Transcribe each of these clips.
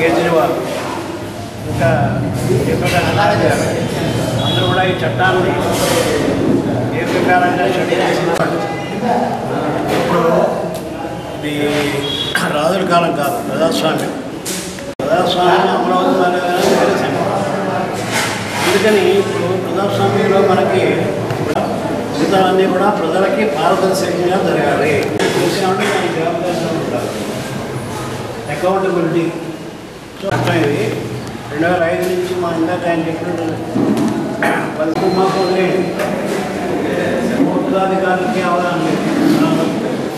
కేజ్రీవాల్. ఇంకా ఎక్కువగా అందరూ కూడా ఈ చట్టాన్ని దీర్ఘకాలంగా స్టడీ చేసిన వాళ్ళు. ఇప్పుడు ఇది రాజుల కాలం కాదు ప్రజాస్వామ్యం. ప్రజాస్వామ్యం అమరావతి వేరే సంగతి అందుకని ఇప్పుడు ప్రజాస్వామ్యంలో మనకి జీతాలన్నీ కూడా ప్రజలకి పారదర్శకంగా జరగాలి. చూసినప్పుడు మనకి జవాబుదారీగా ఉండాలి. అకౌంటబిలిటీ సో రెండు వేల ఐదు నుంచి మా ఇందాక ఆయన చెప్పినట్టు పది మాకు వదిలేయండి ఉన్నతాధికారులకి అవగాహన లేదు.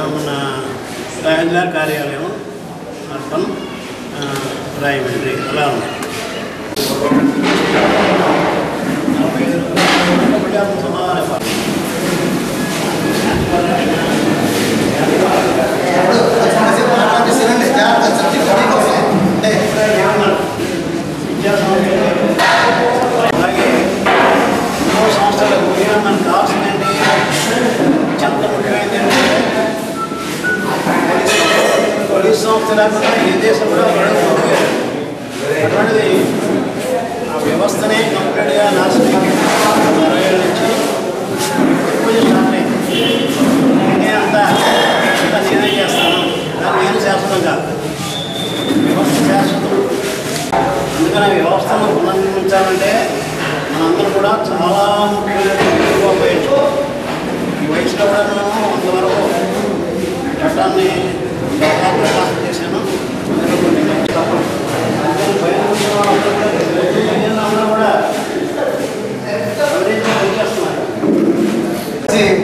సంబంధాధికారి ఆ, మన తహసీల్దార్ కార్యాలయం అర్బన్ ఆ, రాయమండ్రి అలా ఉంది సమాధానం పోలీస్ లేకుండా ఏ దేశంలో అటువంటిది ఆ వ్యవస్థనే కంప్లీట్గా నాశనం అరవై నుంచి ఎక్కువ స్టార్ట్ అయింది నేనే అంతా నేనే చేస్తాను. దాన్ని నేను శాశ్వతం కాదు. వ్యవస్థ శాశ్వతం. అందుకని ఆ వ్యవస్థను పునర్నిర్మించాలంటే మనందరూ కూడా చాలా ముఖ్యమైన వయసు ఈ వయసులో కూడా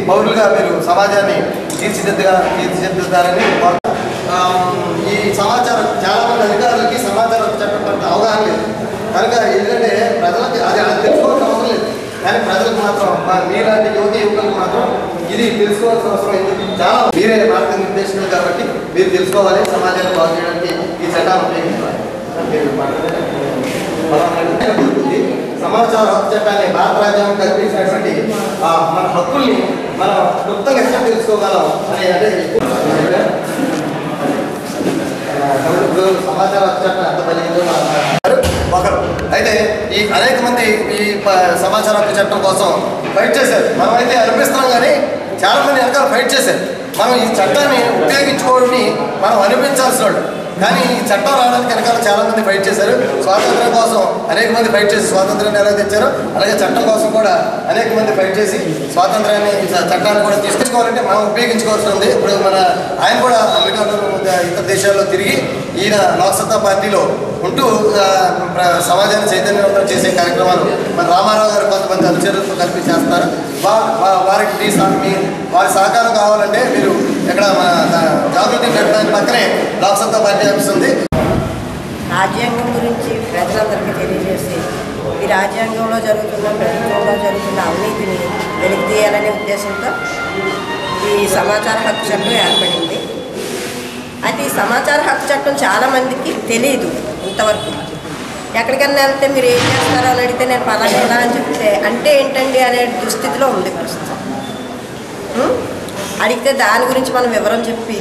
పౌరులుగా మీరు సమాజాన్ని తీర్చిదిద్దగా తీర్చిదిద్దుతారని ఈ సమాచారం చాలా మంది అధికారులకి సమాచారం చట్టం పట్ల అవగాహన లేదు. కనుక ఎందుకంటే ప్రజలకి అది అది తెలుసుకోవాల్సిన అవసరం లేదు. కానీ ప్రజలకు మాత్రం మా- మీలాంటి యువతి యువకులకు మాత్రం ఇది తెలుసుకోవాల్సిన అవసరం ఎందుకు చాలా మీరే మార్గనిర్దేశకులు కాబట్టి మీరు తెలుసుకోవాలి సమాజాన్ని బాగు చేయడానికి ఈ చట్టాన్ని ఉపయోగించాలి. సమాచార హక్కు చట్టాన్ని భారత రాజ్యాంగం కల్పించినటువంటి మన హక్కుల్ని మనం క్లుప్తంగా ఎట్లా తెలుసుకోగలం అని అంటే ఇప్పుడు సమాచార హక్కు చట్టం ఎంత బలిగిందో ఒకరు. అయితే ఈ అనేక మంది ఈ ప- సమాచార హక్కు చట్టం కోసం ఫైట్ చేశారు. మనం అయితే అనిపిస్తున్నాం కానీ చాలా మంది వెనకాల ఫైట్ చేశారు. మనం ఈ చట్టాన్ని ఉపయోగించుకోవడం మనం అనిపించాల్సిన వాళ్ళు. కానీ ఈ చట్టం రావడానికి వెనకాల చాలా మంది ఫైట్ చేశారు. స్వాతంత్రం కోసం అనేక మంది ఫైట్ చేసి స్వాతంత్రాన్ని ఎలా తెచ్చారో అలాగే చట్టం కోసం కూడా అనేక మంది ఫైట్ చేసి స్వాతంత్రాన్ని చట్టాన్ని కూడా తీసుకొచ్చుకోవాలంటే మనం ఉపయోగించుకోవాల్సి ఉంది. ఇప్పుడు మన ఆయన కూడా అమెరికాలో ఇతర దేశాల్లో తిరిగి ఈయన లోక్సత్తా పార్టీలో ఉంటూ ప్ర- సమాజాన్ని చైతన్యవంతం చేసే కార్యక్రమాలు మన రామారావు గారు కొంతమంది అనుచరులతో కలిపి చేస్తారు? వారికి మీ మీ వారి సహకారం కావాలంటే మీరు ఎక్కడ మన దా- జాగృతి పెట్టడానికి పక్కనే లోక్సత్తా పార్టీ ఆఫీస్ ఉంది రాజ్యాంగం గురించి ప్రజలందరికీ తెలియజేసి ఈ రాజ్యాంగంలో జరుగుతున్న ప్రభుత్వంలో జరుగుతున్న అవినీతిని వెలికి తీయాలనే ఉద్దేశంతో ఈ సమాచార హక్కు చట్టం ఏర్పడింది. అయితే ఈ సమాచార హక్కు చట్టం చాలామందికి తెలియదు ఇంతవరకు. ఎక్కడికన్నా వెళ్తే మీరు ఏం చేస్తారో అని అడిగితే నేను పలానా అని చెప్తే అంటే ఏంటండి అనే దుస్థితిలో ఉంది ప్రస్తుతం. అడిగితే దాని గురించి మనం వివరం చెప్పి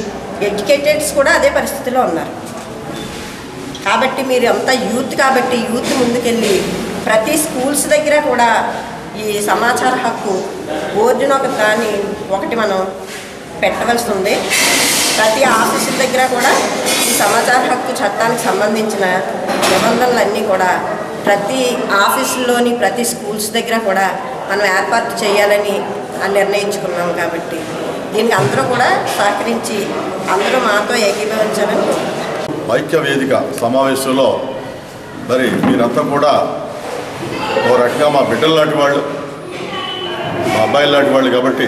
ఎడ్యుకేటెడ్స్ కూడా అదే పరిస్థితిలో ఉన్నారు. కాబట్టి మీరు అంతా యూత్ కాబట్టి యూత్ ముందుకెళ్ళి ప్రతి స్కూల్స్ దగ్గర కూడా ఈ సమాచార హక్కు బోర్డును ఒక దాన్ని ఒకటి మనం పెట్టవలసి ఉంది ప్రతి ఆఫీసుల దగ్గర కూడా ఈ సమాచార హక్కు చట్టానికి సంబంధించిన నిబంధనలన్నీ కూడా ప్రతి ఆఫీసుల్లోని ప్రతి స్కూల్స్ దగ్గర కూడా మనం ఏర్పాటు చేయాలని నిర్ణయించుకున్నాం కాబట్టి. దీనికి అందరూ కూడా సహకరించి అందరూ మాతో ఏకీభవించాలని ఐక్య వేదిక సమావేశంలో మరి మీరంతా కూడా ఓ రకంగా మా బిడ్డలు లాంటి వాళ్ళు మా అబ్బాయిలు లాంటి వాళ్ళు కాబట్టి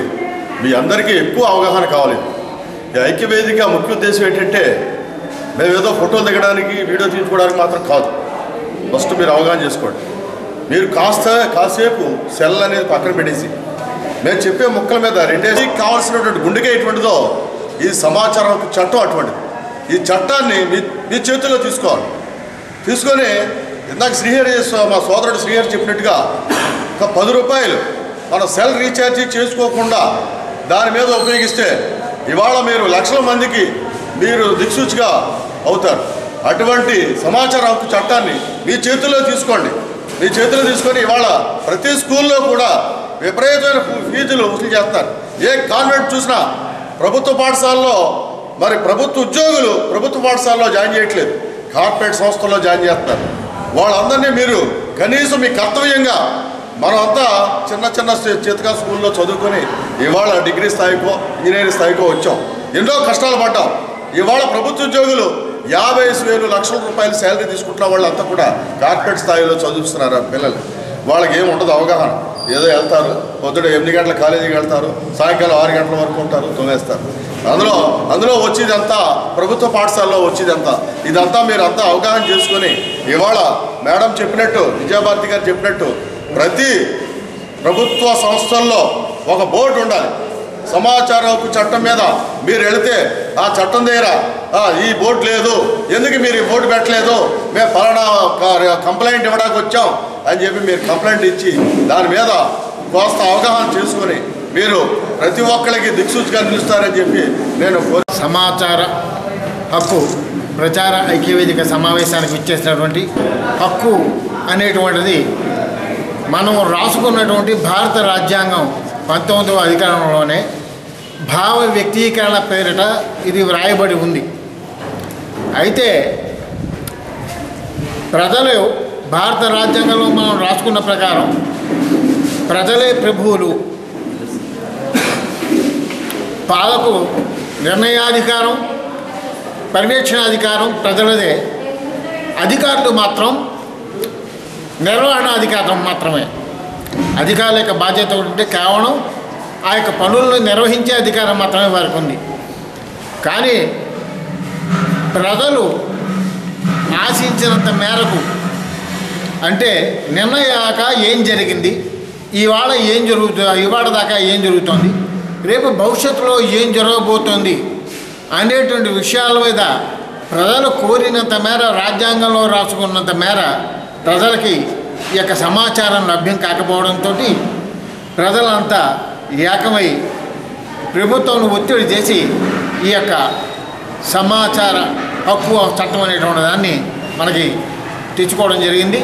మీ అందరికీ ఎక్కువ అవగాహన కావాలి. ఈ ఐక్య వేదిక ముఖ్య ఉద్దేశం ఏంటంటే మేము ఏదో ఫోటోలు దిగడానికి వీడియో తీసుకోవడానికి మాత్రం కాదు. ఫస్ట్ మీరు అవగాహన చేసుకోండి. మీరు కాస్త కాసేపు సెల్ అనేది పక్కన పెట్టేసి మేము చెప్పే ముక్కల మీద రెండేసి కావాల్సినటువంటి గుండెకే ఎటువంటిదో ఈ సమాచార చట్టం అటువంటిది. ఈ చట్టాన్ని మీ మీ చేతుల్లో తీసుకోవాలి. తీసుకొని ఇందాక శ్రీహరి మా సోదరుడు శ్రీహరి చెప్పినట్టుగా ఒక పది రూపాయలు మన సెల్ రీఛార్జీ చేసుకోకుండా దాని మీద ఉపయోగిస్తే ఇవాళ మీరు లక్షల మందికి మీరు దిక్సూచిగా అవుతారు. అటువంటి సమాచార హక్కు చట్టాన్ని మీ చేతుల్లో తీసుకోండి. మీ చేతుల్లో తీసుకొని ఇవాళ ప్రతి స్కూల్లో కూడా విపరీతమైన ఫీజులు వసూలు చేస్తారు. ఏ కాన్వెంట్ చూసినా ప్రభుత్వ పాఠశాలలో మరి ప్రభుత్వ ఉద్యోగులు ప్రభుత్వ పాఠశాలలో జాయిన్ చేయట్లేదు. కార్పొరేట్ సంస్థల్లో జాయిన్ చేస్తారు వాళ్ళందరినీ మీరు కనీసం మీ కర్తవ్యంగా మనమంతా చిన్న చిన్న చి- చితకా స్కూల్లో చదువుకొని ఇవాళ డిగ్రీ స్థాయికో ఇంజనీరింగ్ స్థాయికో వచ్చాం. ఎన్నో కష్టాలు పడ్డాం. ఇవాళ ప్రభుత్వ ఉద్యోగులు యాభై వేలు లక్షల రూపాయలు శాలరీ తీసుకుంటున్న వాళ్ళంతా కూడా కార్పొరేట్ స్థాయిలో చదివిస్తున్నారు పిల్లలు. వాళ్ళకి ఏమి ఉండదు అవగాహన. ఏదో వెళ్తారు. పొద్దున ఎనిమిది గంటల కాలేజీకి వెళ్తారు. సాయంకాలం ఆరు గంటల వరకు ఉంటారు. తొమ్మేస్తారు అందులో అందులో వచ్చేదంతా ప్రభుత్వ పాఠశాలలో వచ్చేదంతా. ఇదంతా మీరు అంతా అవగాహన చేసుకొని ఇవాళ మేడం చెప్పినట్టు విజయభారతి గారు చెప్పినట్టు ప్రతి ప్రభుత్వ సంస్థల్లో ఒక బోర్డు ఉండాలి. సమాచార హక్కు చట్టం మీద మీరు వెళితే ఆ చట్టం దగ్గర ఈ బోర్డు లేదు. ఎందుకు మీరు ఈ బోర్డు పెట్టలేదు? మేము ఫలానా కంప్లైంట్ ఇవ్వడానికి వచ్చాం. అని చెప్పి మీరు కంప్లైంట్ ఇచ్చి దాని మీద కోస్త అవగాహన చేసుకొని మీరు ప్రతి ఒక్కరికి దిక్సూచిగా నిలుస్తారని చెప్పి నేను సమాచార హక్కు ప్రచార ఐక్యవేదిక సమావేశానికి ఇచ్చేసినటువంటి హక్కు అనేటువంటిది మనం రాసుకున్నటువంటి భారత రాజ్యాంగం పంతొమ్మిదవ అధికారంలోనే భావ వ్యక్తీకరణ పేరిట ఇది వ్రాయబడి ఉంది. అయితే ప్రజలు భారత రాజ్యాంగంలో మనం రాసుకున్న ప్రకారం ప్రజలే ప్రభువులు. పాలకు నిర్ణయాధికారం పర్యవేక్షణాధికారం ప్రజలదే. అధికారులు మాత్రం నిర్వహణాధికారం మాత్రమే. అధికారుల యొక్క బాధ్యత ఉంటే కేవలం ఆ యొక్క పనులను నిర్వహించే అధికారం మాత్రమే వారికి ఉంది. కానీ ప్రజలు ఆశించినంత మేరకు అంటే నిర్ణయాక ఏం జరిగింది? ఇవాళ ఏం జరుగుతుంది ఇవాళ దాకా ఏం జరుగుతుంది? రేపు భవిష్యత్తులో ఏం జరగబోతోంది? అనేటువంటి విషయాల మీద ప్రజలు కోరినంత మేర రాజ్యాంగంలో రాసుకున్నంత మేర ప్రజలకి ఈ యొక్క సమాచారం లభ్యం కాకపోవడంతో ప్రజలంతా ఏకమై ప్రభుత్వం ఒత్తిడి చేసి ఈ యొక్క సమాచార హక్కు చట్టం అనేటువంటి దాన్ని మనకి తెచ్చుకోవడం జరిగింది.